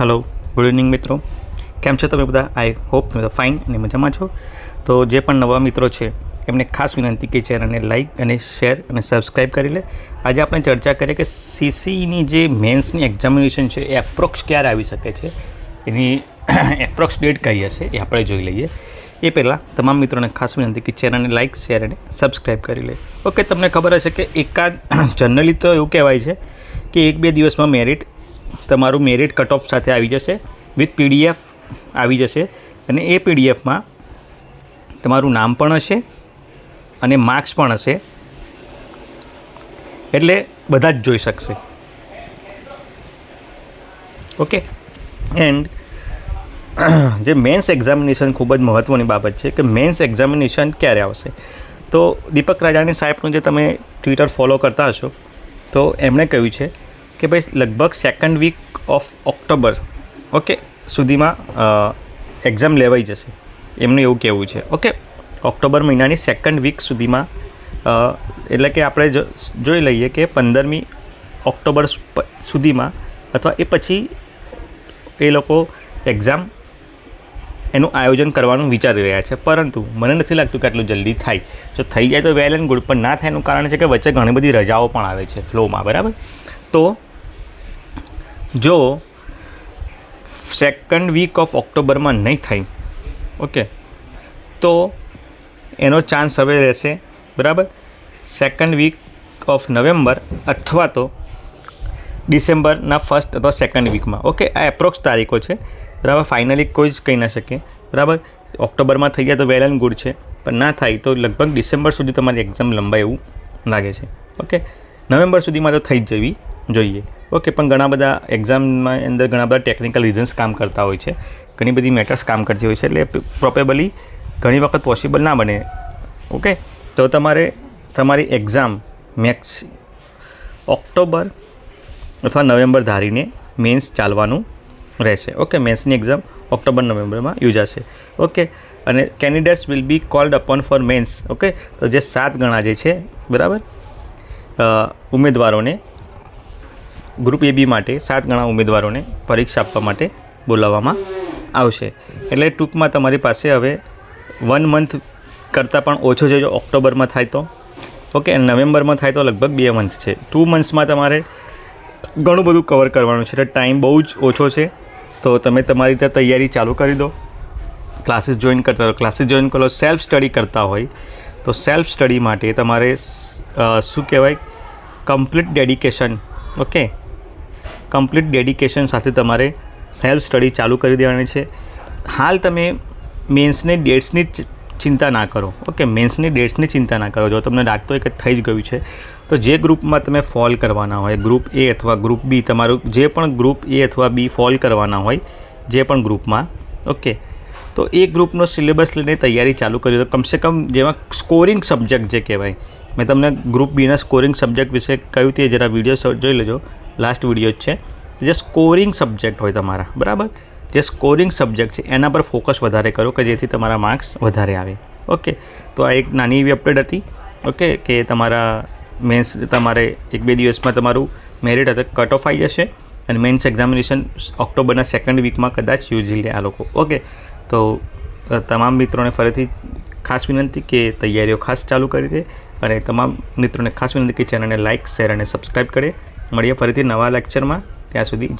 Hello good evening મિત્રો. કેમ છો તમે બધા? આઈ હોપ તમે બધા ફાઇન અને મજામાં છો. તો જે પણ નવા મિત્રો છે, એમને ખાસ વિનંતી કે ચેનલને લાઇક અને શેર અને સબસ્ક્રાઇબ કરી લે. આજે આપણે ચર્ચા કરીએ કે સીસીની જે મેન્સની એક્ઝામિનેશન છે, એ એપ્રોક્સ ક્યારે આવી શકે છે? એની એપ્રોક્સ ડેટ કઈ હશે, એ આપણે જોઈ લઈએ. એ પહેલાં તમામ મિત્રોને ખાસ વિનંતી કે ચેનલને લાઇક શેર અને સબસ્ક્રાઇબ કરી લે. ઓકે તમને ખબર હશે કે એકાદ જનરલી તો એવું કહેવાય છે કે એક બે દિવસમાં મેરિટ તમારું મેરિટ કટ ઓફ સાથે આવી જશે. વિથ પીડીએફ આવી જશે. અને એ પીડીએફમાં તમારું નામ પણ હશે અને માર્ક્સ પણ હશે. એટલે બધા જ જોઈ શકશે. ઓકે એન્ડ જે મેન્સ એક્ઝામિનેશન ખૂબ જ મહત્ત્વની બાબત છે કે મેન્સ એક્ઝામિનેશન ક્યારે આવશે? તો દીપક રાજાણી સાહેબનું જે તમે ટ્વિટર ફોલો કરતા હશો, તો એમણે કહ્યું છે કે ભાઈ લગભગ second week of October okay સુધીમાં એક્ઝામ લેવાઈ જશે. એમનું એવું કહેવું છે. ઓકે ઓક્ટોબર મહિનાની સેકન્ડ વીક સુધીમાં એટલે કે આપણે જોઈ લઈએ કે પંદરમી ઓક્ટોબર સુધીમાં અથવા એ પછી એ લોકો એક્ઝામ એનું આયોજન કરવાનું વિચારી રહ્યા છે. પરંતુ મને નથી લાગતું કે આટલું જલ્દી થાય. જો થઈ જાય તો વેલ એન્ડ ગુડ પણ ના થાય એનું કારણ છે કે વચ્ચે ઘણી બધી રજાઓ પણ આવે છે ફ્લોમાં બરાબર? તો જો સેકન્ડ વીક ઓફ ઓક્ટોબરમાં નહીં થાય ઓકે, તો એનો ચાન્સ હવે રહેશે, બરાબર? સેકન્ડ વીક ઓફ નવેમ્બર અથવા તો ડિસેમ્બરના ફર્સ્ટ અથવા સેકન્ડ વીકમાં ઓકે? આ એપ્રોક્સ તારીખો છે, બરાબર? ફાઇનલી કોઈ જ કહી ના શકે, બરાબર? ઓક્ટોબરમાં થઈ ગયા તો વેલ એન્ડ ગુડ છે, પણ ના થાય તો લગભગ ડિસેમ્બર સુધી તમારી એક્ઝામ લંબાય એવું લાગે છે, ઓકે? નવેમ્બર સુધીમાં તો થઈ જ જવી જોઈએ. ઓકે, પણ ઘણા બધા એક્ઝામમાં અંદર ઘણા બધા ટેકનિકલ રીઝન્સ કામ કરતા હોય છે. ઘણી બધી મેટર્સ કામ કરતી હોય છે, એટલે પ્રોપેબલી ઘણી વખત પોસિબલ ના બને. ઓકે? તો તમારે, તમારી એક્ઝામ મેક્સ ઓક્ટોબર અથવા નવેમ્બર ધારીને મેન્સ ચાલવાનું રહેશે. ઓકે મેન્સની એક્ઝામ ઓક્ટોબર, નવેમ્બરમાં યોજાશે. ઓકે? અને candidates will be called upon for mains okay? તો જે સાત ગણા જે છે, બરાબર? ઉમેદવારોને ગ્રુપ એ બી માટે સાત ગણા ઉમેદવારોને પરીક્ષા આપવા માટે બોલાવવામાં આવશે. એટલે ટૂંકમાં તમારી પાસે હવે વન મંથ કરતાં પણ ઓછો છે જો ઓક્ટોબરમાં થાય તો. ઓકે નવેમ્બરમાં થાય તો લગભગ બે મંથ છે. ટુ મંથ્સમાં તમારે ઘણું બધું કવર કરવાનું છે. એટલે ટાઈમ બહુ જ ઓછો છે. તો તમે તમારી રીતે તૈયારી ચાલુ કરી દો. ક્લાસીસ જોઈન કરતા હોય ક્લાસીસ જોઈન કરો. સેલ્ફ સ્ટડી કરતા હોય. તો સેલ્ફ સ્ટડી માટે તમારે શું કહેવાય? Complete dedication okay complete dedication સાથે તમારે સેલ્ફ સ્ટડી ચાલુ કરી દેવાની છે. હાલ તમે મેન્સની ડેટ્સની ચિંતા ના કરો. ઓકે મેન્સની ડેટ્સની ચિંતા ના કરો. જો તમને લાગતું હોય કે થઈ જ ગયું છે, તો જે ગ્રુપમાં તમે ફોલ કરવાના હોય, ગ્રુપ એ અથવા ગ્રુપ બી તમારું જે પણ ગ્રુપ એ અથવા બી ફોલ કરવાના હોય, જે પણ ગ્રુપમાં ઓકે તો એ ગ્રુપનો સિલેબસ લઈને તૈયારી ચાલુ કરી દો. કમસે કમ જેમાં સ્કોરિંગ સબ્જેક્ટ જે કહેવાય, મેં તમને ગ્રુપ બીના સ્કોરિંગ સબ્જેક્ટ વિશે કહ્યું તે જરા વીડિયો જોઈ લેજો. લાસ્ટ વીડિયો જ છે. જે સ્કોરિંગ સબ્જેક્ટ હોય તમારા, બરાબર? જે સ્કોરિંગ સબ્જેક્ટ છે, એના પર ફોકસ વધારે કરો કે જેથી તમારા માર્ક્સ વધારે આવે. ઓકે તો આ એક નાની એવી અપડેટ હતી. ઓકે કે તમારા મેન્સ તમારે એક બે દિવસમાં તમારું મેરિટ હતું કટ ઓફ આવી જશે અને મેન્સ એક્ઝામિનેશન ઓક્ટોબરના સેકન્ડ વીકમાં કદાચ યોજી લે આ લોકો. ઓકે તો તમામ મિત્રોને ફરીથી ખાસ વિનંતી કે તૈયારીઓ ખાસ ચાલુ કરી દે અને તમામ મિત્રોને ખાસ વિનંતી કે ચેનલને લાઇક શેર અને સબસ્ક્રાઈબ કરે. મળીએ ફરીથી નવા લેક્ચરમાં ત્યાં સુધી